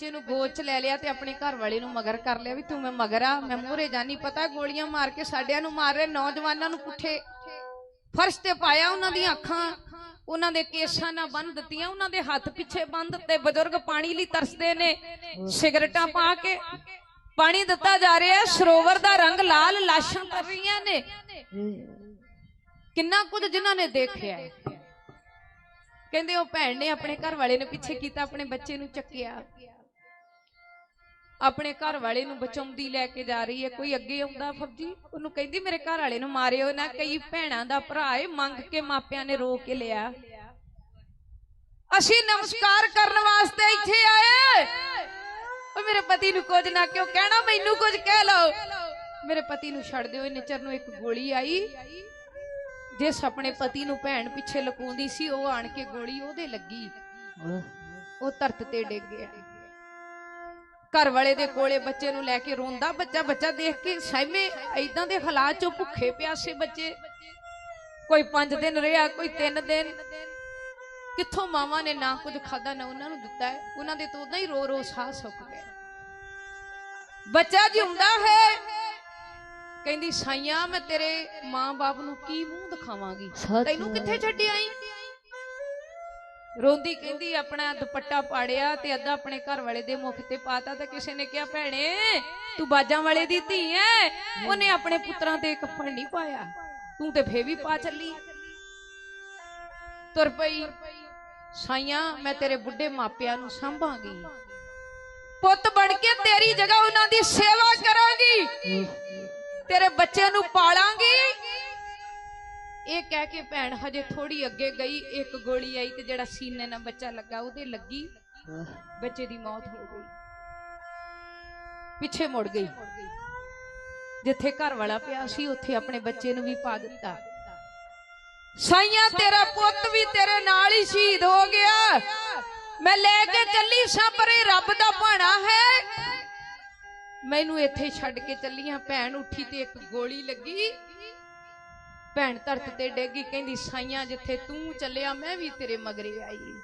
ਬੱਚੇ ਨੂੰ ਗੋਦ ਚ ਲੈ ਲਿਆ ਤੇ ਆਪਣੇ ਘਰ ਵਾਲੇ ਨੂੰ ਮਗਰ ਕਰ ਲਿਆ ਵੀ ਤੂੰ ਮੈਂ ਮਗਰ ਆ, ਮੈਂ ਮੂਹਰੇ ਜਾਨੀ ਪਤਾ ਗੋਲੀਆਂ ਮਾਰ ਕੇ ਸਾਡਿਆਂ ਨੂੰ ਮਾਰ ਰਹੇ ਨੌਜਵਾਨਾਂ ਨੂੰ ਪੁੱਠੇ ਫਰਸ਼ ਤੇ ਪਾਇਆ ਉਹਨਾਂ ਦੀਆਂ ਅੱਖਾਂ, ਉਹਨਾਂ ਦੇ ਕੇਸਾਂ ਨਾਲ ਬੰਨ ਦਿੱਤੀਆਂ, ਉਹਨਾਂ ਦੇ ਹੱਥ ਪਿੱਛੇ ਬੰਨ ਦਿੱਤੇ, ਬਜ਼ੁਰਗ ਪਾਣੀ ਲਈ ਤਰਸਦੇ ਨੇ, ਸਿਗਰਟਾਂ ਪਾ ਕੇ ਪਾਣੀ ਦਿੱਤਾ ਜਾ ਰਿਹਾ ਹੈ, ਸਰੋਵਰ ਦਾ ਰੰਗ ਲਾਲ ਲਾਸ਼ਾਂ ਕਰ ਰਹੀਆਂ ਨੇ। ਕਿੰਨਾ ਕੁਝ ਜਿਨ੍ਹਾਂ ਨੇ ਦੇਖਿਆ ਕਹਿੰਦੇ ਉਹ ਭੈਣ ਨੇ ਆਪਣੇ ਘਰ ਵਾਲੇ ਨੇ ਪਿੱਛੇ ਕੀਤਾ, ਆਪਣੇ ਬੱਚੇ ਨੂੰ ਚੱਕਿਆ। ਆਪਣੇ ਘਰ ਵਾਲੇ ਨੂੰ ਬਚਾਉਂਦੀ ਲੈ ਕੇ ਜਾ ਰਹੀ ਹੈ, ਕੋਈ ਅੱਗੇ ਆਉਂਦਾ ਫੌਜੀ? ਉਹਨੂੰ ਕਹਿੰਦੀ, ਮੇਰੇ ਘਰ ਵਾਲੇ ਨੂੰ ਮਾਰਿਓ, ਨਾ ਕਈ ਭੈਣਾਂ ਦਾ ਭਰਾ ਏ, ਮੰਗ ਕੇ ਮਾਪਿਆਂ ਨੇ ਰੋ ਕੇ ਲਿਆ। ਅਸੀਂ ਨਮਸਕਾਰ ਕਰਨ ਵਾਸਤੇ ਇੱਥੇ ਆਏ ਓ ਮੇਰੇ ਪਤੀ ਨੂੰ ਕੁਝ ਨਾ ਕਿਉਂ ਕਹਿਣਾ, ਮੈਨੂੰ ਕੁਝ ਕਹਿ ਲਓ। ਮੇਰੇ ਪਤੀ ਨੂੰ ਛੱਡ ਦਿਓ ਇਹਨੇ ਚਰ ਨੂੰ ਇੱਕ ਗੋਲੀ ਆਈ। ਜਿਸ ਆਪਣੇ ਪਤੀ ਨੂੰ ਭੈਣ ਪਿੱਛੇ ਲਕੂੰਦੀ ਸੀ, ਉਹ ਆਣ ਕੇ ਗੋਲੀ ਉਹਦੇ ਲੱਗੀ। ਉਹ ਧਰਤ ਤੇ ਡਿੱਗ ਗਿਆ। ਘਰ ਵਾਲੇ ਦੇ ਕੋਲੇ ਬੱਚੇ ਨੂੰ ਲੈ ਕੇ ਰੋਂਦਾ ਬੱਚਾ ਬੱਚਾ ਦੇਖ ਕੇ ਸਹਿਮੇ ਐਦਾਂ ਦੇ ਹਾਲਾਤ ਚੋਂ ਭੁੱਖੇ ਪਿਆਸੇ ਬੱਚੇ। ਕੋਈ 5 ਦਿਨ ਰਿਹਾ, ਕੋਈ 3 ਦਿਨ। ਕਿੱਥੋਂ ਮਾਵਾਂ ਨੇ ਨਾ ਕੁਝ ਖਾਦਾ ਨਾ ਉਹਨਾਂ ਨੂੰ ਦਿੱਤਾ ਹੈ। ਉਹਨਾਂ ਦੇ ਤੋਂ ਉਦਾਂ ਹੀ ਰੋ ਰੋ ਸਾਹ ਸੁੱਕ ਗਏ ਬੱਚਾ ਜਿਉਂਦਾ ਹੈ, ਕਹਿੰਦੀ, ਸਾਈਆਂ, ਮੈਂ ਤੇਰੇ ਮਾਂ-ਬਾਪ ਨੂੰ ਕੀ ਮੂੰਹ ਦਿਖਾਵਾਂਗੀ? ਤੈਨੂੰ ਕਿੱਥੇ ਛੱਡ ਆਈ? ਰੋਂਦੀ ਕਹਿੰਦੀ, ਆਪਣਾ ਦੁਪੱਟਾ ਪਾੜਿਆ ਤੇ ਅੱਧਾ ਆਪਣੇ ਘਰ ਵਾਲੇ ਦੇ ਮੁਖ ਤੇ ਪਾਤਾ ਤਾਂ ਕਿਸੇ ਨੇ ਕਿਹਾ, ਭੈਣੇ, ਤੂੰ ਬਾਜਾਂ ਵਾਲੇ ਦੀ ਧੀ ਐ। ਉਹਨੇ ਆਪਣੇ ਪੁੱਤਰਾਂ ਤੇ ਕੱਫਣ ਨਹੀਂ ਪਾਇਆ। ਤੂੰ ਤੇ ਫੇਰ ਵੀ ਪਾ ਚੱਲੀ। ਤੁਰ ਪਈ। ਸਾਈਆਂ, ਮੈਂ ਤੇਰੇ ਬੁੱਢੇ ਮਾਪਿਆਂ ਨੂੰ ਸੰਭਾਂਗੀ। ਪੁੱਤ ਬਣ ਕੇ ਤੇਰੀ ਜਗ੍ਹਾ ਉਹਨਾਂ ਦੀ ਸੇਵਾ ਕਰਾਂਗੀ। ਤੇਰੇ ਬੱਚੇ ਨੂੰ ਪਾਲਾਂਗੀ। ਕਹਿ ਕੇ ਭੈਣ ਹਜੇ ਥੋੜੀ ਅੱਗੇ ਗਈ ਇੱਕ ਗੋਲੀ ਆਈ ਤੇ ਜਿਹੜਾ ਸੀਨੇ ਨਾਲ ਬੱਚਾ ਲੱਗਾ ਉਹਦੇ ਲੱਗੀ ਬੱਚੇ ਦੀ ਮੌਤ ਹੋ ਗਈ। ਪਿੱਛੇ ਮੁੜ ਗਈ। ਜਿੱਥੇ ਘਰ ਵਾਲਾ ਪਿਆ ਸੀ ਉੱਥੇ ਆਪਣੇ ਬੱਚੇ ਨੂੰ ਵੀ ਪਾ ਦਿੱਤਾ। ਸਾਈਆਂ ਤੇਰਾ ਪੁੱਤ ਵੀ ਤੇਰੇ ਨਾਲ ਹੀ ਸ਼ਹੀਦ ਹੋ ਗਿਆ। ਮੈਂ ਲੈ ਕੇ ਚੱਲੀ ਸਾਂ ਪਰ ਇਹ ਰੱਬ ਦਾ ਭਾਣਾ ਹੈ। ਮੈਨੂੰ ਇੱਥੇ ਛੱਡ ਕੇ ਚੱਲੀਆਂ ਭੈਣ ਉੱਠੀ ਤੇ ਇੱਕ ਗੋਲੀ ਲੱਗੀ। ਭੈਣ ਧਰਤ ਤੇ ਡੇਗੀ ਕਹਿੰਦੀ ਸਾਈਆਂ ਜਿੱਥੇ ਤੂੰ ਚੱਲਿਆ ਮੈਂ ਵੀ ਤੇਰੇ ਮਗਰੇ ਆਈ।